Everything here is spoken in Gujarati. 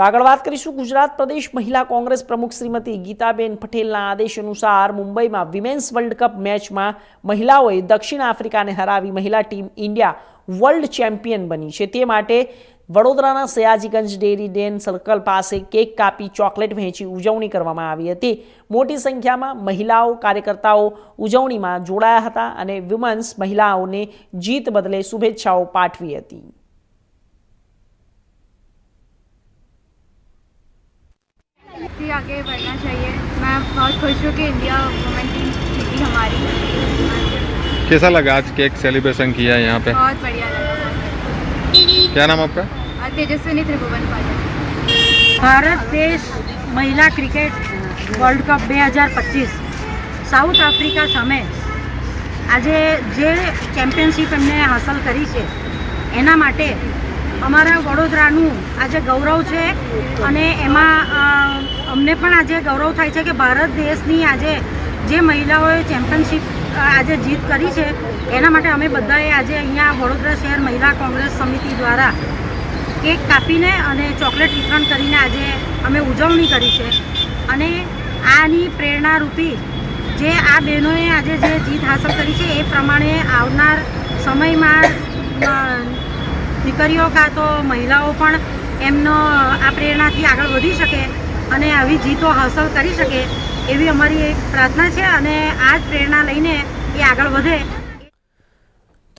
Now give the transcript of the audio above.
તો આગળ વાત કરીશું ગુજરાત પ્રદેશ મહિલા કોંગ્રેસ પ્રમુખ શ્રીમતી ગીતાબેન પટેલના આદેશ અનુસાર મુંબઈમાં વિમેન્સ વર્લ્ડ કપ મેચમાં મહિલાઓએ દક્ષિણ આફ્રિકાને હરાવી મહિલા ટીમ ઇન્ડિયા વર્લ્ડ ચેમ્પિયન બની છે. તે માટે વડોદરાના સયાજીગંજ ડેરી ડેન સર્કલ પાસે કેક કાપી ચોકલેટ વહેંચી ઉજવણી કરવામાં આવી હતી. મોટી સંખ્યામાં મહિલાઓ કાર્યકર્તાઓ ઉજવણીમાં જોડાયા હતા અને વિમન્સ મહિલાઓને જીત બદલે શુભેચ્છાઓ પાઠવી હતી. आगे बढ़ना चाहिए मैं बहुत खुश हूँ कि इंडिया वुमेन टीम जीती हमारी कैसा लगा आज केक सेलिब्रेशन किया है यहाँ पे बहुत बढ़िया लगा क्या नाम आपका और तेजस्विनी त्रिभुवन पाटिल ભારત દેશ મહિલા ક્રિકેટ વર્લ્ડ કપ બે હજાર પચીસ સાઉથ આફ્રિકા સામે આજે જે ચેમ્પિયનશિપ એમને હાંસલ કરી છે એના માટે અમારા વડોદરાનું આજે ગૌરવ છે અને એમાં અ, અમને પણ આજે ગૌરવ થાય છે કે ભારત દેશની આજે જે મહિલાઓએ ચેમ્પિયનશિપ આજે જીત કરી છે એના માટે અમે બધાએ આજે અહીંયા વડોદરા શહેર મહિલા કોંગ્રેસ સમિતિ દ્વારા કેક કાપીને અને ચોકલેટ વિતરણ કરીને આજે અમે ઉજવણી કરી છે. અને આની પ્રેરણારૂપી જે આ બહેનોએ આજે જે જીત હાંસલ કરી છે એ પ્રમાણે આવનાર સમયમાં દીકરીઓ કાં તો મહિલાઓ પણ એમનો આ પ્રેરણાથી આગળ વધી શકે. અને આવી જીતો હાંસલ કરી શકે એવી અમારી એક પ્રાર્થના છે અને આ જ પ્રેરણા લઈને એ આગળ વધે